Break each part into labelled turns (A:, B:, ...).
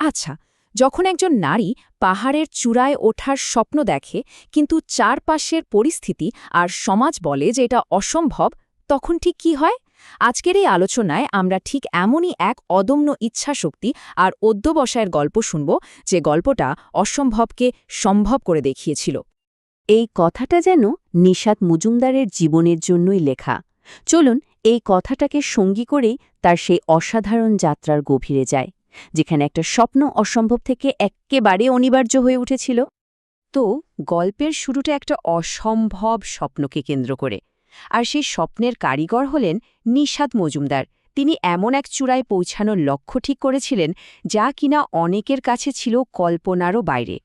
A: আচ্ছা যখন একজন নারী পাহাড়ের চূড়ায় ওঠার স্বপ্ন দেখে, কিন্তু চারপাশের পরিস্থিতি আর সমাজ বলে যে এটা অসম্ভব, তখন ঠিক কি হয়? আজকের এই আলোচনায় আমরা ঠিক এমনই এক অদম্য ইচ্ছাশক্তি আর অধ্যবসায়ের গল্প শুনব, যে গল্পটা অসম্ভবকে সম্ভব করে দেখিয়েছিল।
B: এই কথাটা যেন নিশাত মজুমদারের জীবনের জন্যই লেখা। চলুন, এই কথাটাকে সঙ্গী করেই তার সেই অসাধারণ যাত্রার গভীরে যায় যেখানে একটা স্বপ্ন অসম্ভব থেকে একেবারে অনিবার্য হয়ে উঠেছিল। তো গল্পের শুরুটা একটা অসম্ভব স্বপ্নকে কেন্দ্র করে। আর সেই স্বপ্নের কারিগর হলেন নিষাদ মজুমদার। তিনি এমন এক চূড়ায় পৌঁছানোর লক্ষ্য ঠিক করেছিলেন যা কিনা অনেকের কাছে ছিল কল্পনারও বাইরে।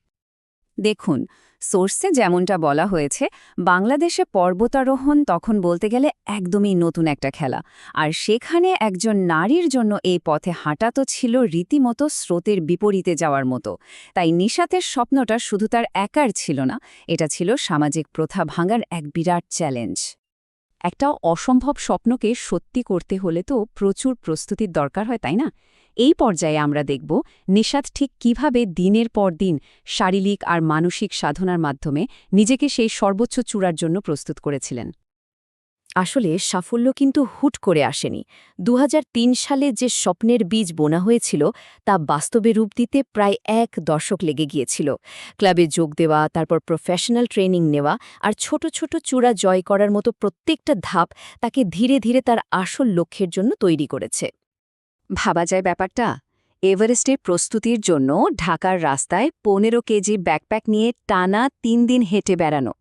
A: দেখুন সোর্সে যেমনটা বলা হয়েছে, বাংলাদেশে পর্বতারোহণ তখন বলতে গেলে একদমই নতুন একটা খেলা। আর সেখানে একজন নারীর জন্য এই পথে হাঁটা তো ছিল রীতিমতো স্রোতের বিপরীতে যাওয়ার মতো। তাই নিশাতের স্বপ্নটা শুধু তার একার ছিল না, এটা ছিল সামাজিক প্রথা ভাঙার এক বিরাট চ্যালেঞ্জ একটা অসম্ভব স্বপ্নকে সত্যি করতে হলে তো প্রচুর প্রস্তুতির দরকার হয়, তাই না? এই পর্যায়ে আমরা দেখব নিষাদ ঠিক কীভাবে দিনের পর দিন শারীরিক আর মানসিক সাধনার মাধ্যমে নিজেকে সেই সর্বোচ্চ চূড়ার জন্য প্রস্তুত করেছিলেন। আসলে সাফল্য কিন্তু হুট করে আসেনি। দু হাজার তিন সালে যে স্বপ্নের বীজ বোনা হয়েছিল, তা বাস্তবে রূপ দিতে প্রায় এক দশক লেগে গিয়েছিল। ক্লাবে যোগ দেওয়া, তারপর প্রফেশনাল ট্রেনিং নেওয়া আর ছোট ছোট চূড়া জয় করার মতো প্রত্যেকটা ধাপ তাকে ধীরে ধীরে তার আসল লক্ষ্যের জন্য তৈরি করেছে। ভাবা যায় ব্যাপারটা? এভারেস্টের প্রস্তুতির জন্য ঢাকার রাস্তায় পনেরো কেজি ব্যাকপ্যাক নিয়ে টানা তিন দিন হেঁটে বেড়ানো।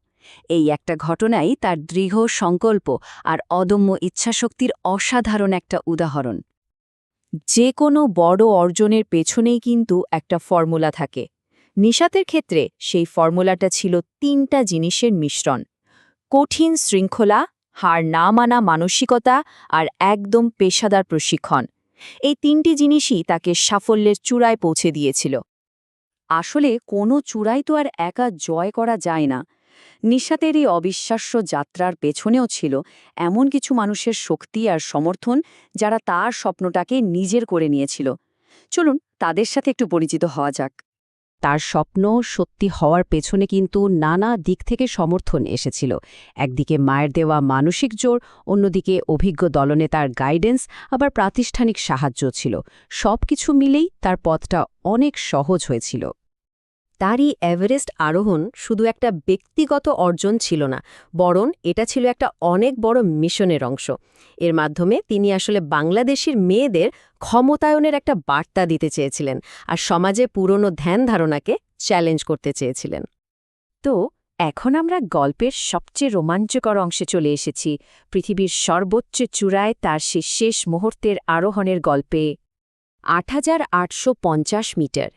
A: এই একটা ঘটনাই তার দৃঢ় সংকল্প আর অদম্য ইচ্ছাশক্তির অসাধারণ একটা উদাহরণ। যে কোনো বড় অর্জনের পেছনেই কিন্তু একটা ফর্মুলা থাকে। নিশাতের ক্ষেত্রে সেই ফর্মুলাটা ছিল তিনটা জিনিসের মিশ্রণ। কঠিন শৃঙ্খলা, হার না মানা মানসিকতা আর একদম পেশাদার প্রশিক্ষণ। এই তিনটি জিনিসই তাকে সাফল্যের চূড়ায় পৌঁছে দিয়েছিল। আসলে কোনো চূড়াই তো আর একা জয় করা যায় না। নিশাতের এই অবিশ্বাস্য যাত্রার পেছনেও ছিল এমন কিছু মানুষের শক্তি আর সমর্থন যারা তার স্বপ্নটাকে নিজের করে নিয়েছিল। চলুন তাদের সাথে একটু পরিচিত হওয়া যাক। তার স্বপ্ন সত্যি হওয়ার পেছনে কিন্তু নানা দিক থেকে সমর্থন এসেছিল। একদিকে মায়ের দেওয়া মানসিক জোর, অন্যদিকে অভিজ্ঞ দলনেতার গাইডেন্স, আবার প্রাতিষ্ঠানিক সাহায্য ছিল। সব কিছু মিলেই তার পথটা অনেক সহজ হয়েছিল। তারই এভারেস্ট আরোহণ শুধু একটা ব্যক্তিগত অর্জন ছিল না, বরং এটা ছিল একটা অনেক বড় মিশনের অংশ। এর মাধ্যমে তিনি আসলে বাংলাদেশের মেয়েদের ক্ষমতায়নের একটা বার্তা দিতে চেয়েছিলেন আর সমাজে পুরনো ধ্যান ধারণাকে চ্যালেঞ্জ করতে চেয়েছিলেন। তো এখন আমরা গল্পের সবচেয়ে রোমাঞ্চকর অংশে চলে এসেছি, পৃথিবীর সর্বোচ্চ চূড়ায় তার সে শেষ মুহূর্তের আরোহণের গল্পে আট হাজার আটশো পঞ্চাশ মিটার।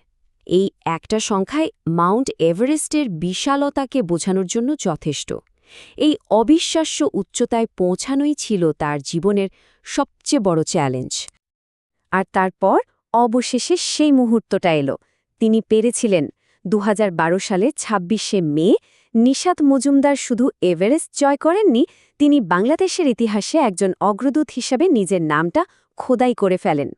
A: এই একটা সংখ্যায় মাউন্ট এভারেস্টের বিশালতাকে বোঝানোর জন্য যথেষ্ট। এই অবিশ্বাস্য উচ্চতায় পৌঁছানোই ছিল তার জীবনের সবচেয়ে বড় চ্যালেঞ্জ। আর তারপর অবশেষে সেই মুহূর্তটা এলো। তিনি পেরেছিলেন দু হাজার বারো সালে ২৬শে মে। নিশাত মজুমদার শুধু এভারেস্ট জয় করেননি, তিনি বাংলাদেশের ইতিহাসে একজন অগ্রদূত হিসাবে নিজের নামটা খোদাই করে ফেলেন।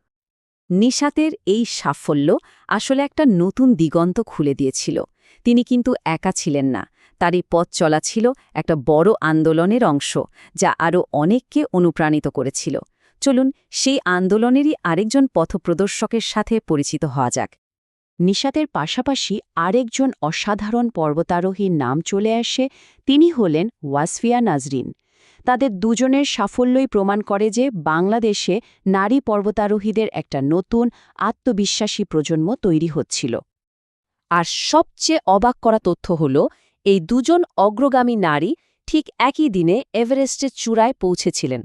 A: নিশাতের এই সাফল্য আসলে একটা নতুন দিগন্ত খুলে দিয়েছিল। তিনি কিন্তু একা ছিলেন না। তার এই পথ চলা ছিল একটা বড় আন্দোলনের অংশ, যা আরও অনেককে অনুপ্রাণিত করেছিল। চলুন সেই আন্দোলনেরই আরেকজন পথপ্রদর্শকের সাথে পরিচিত হওয়া যাক। নিশাতের পাশাপাশি আরেকজন অসাধারণ পর্বতারোহীর নাম চলে আসে, তিনি হলেন ওয়াসফিয়া নাজরিন। তাদের দুজনের সাফল্যই প্রমাণ করে যে বাংলাদেশে নারী পর্বতারোহীদের একটা নতুন আত্মবিশ্বাসী প্রজন্ম তৈরি হচ্ছিল। আর সবচেয়ে অবাক করা তথ্য হল, এই দুজন অগ্রগামী নারী ঠিক একই দিনে এভারেস্টের চূড়ায় পৌঁছেছিলেন।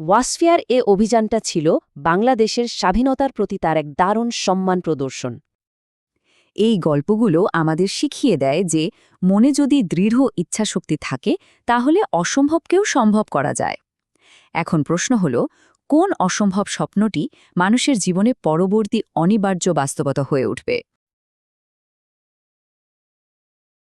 A: ওয়াসফিয়ার এ অভিযানটা ছিল বাংলাদেশের স্বাধীনতার প্রতি তার এক দারুণ সম্মান প্রদর্শন। এই গল্পগুলো আমাদের শিখিয়ে দেয় যে মনে যদি দৃঢ় ইচ্ছাশক্তি থাকে, তাহলে অসম্ভবকেও সম্ভব করা যায়। এখন প্রশ্ন হল, কোন অসম্ভব স্বপ্নটি মানুষের জীবনে পরবর্তী অনিবার্য বাস্তবতা হয়ে উঠবে?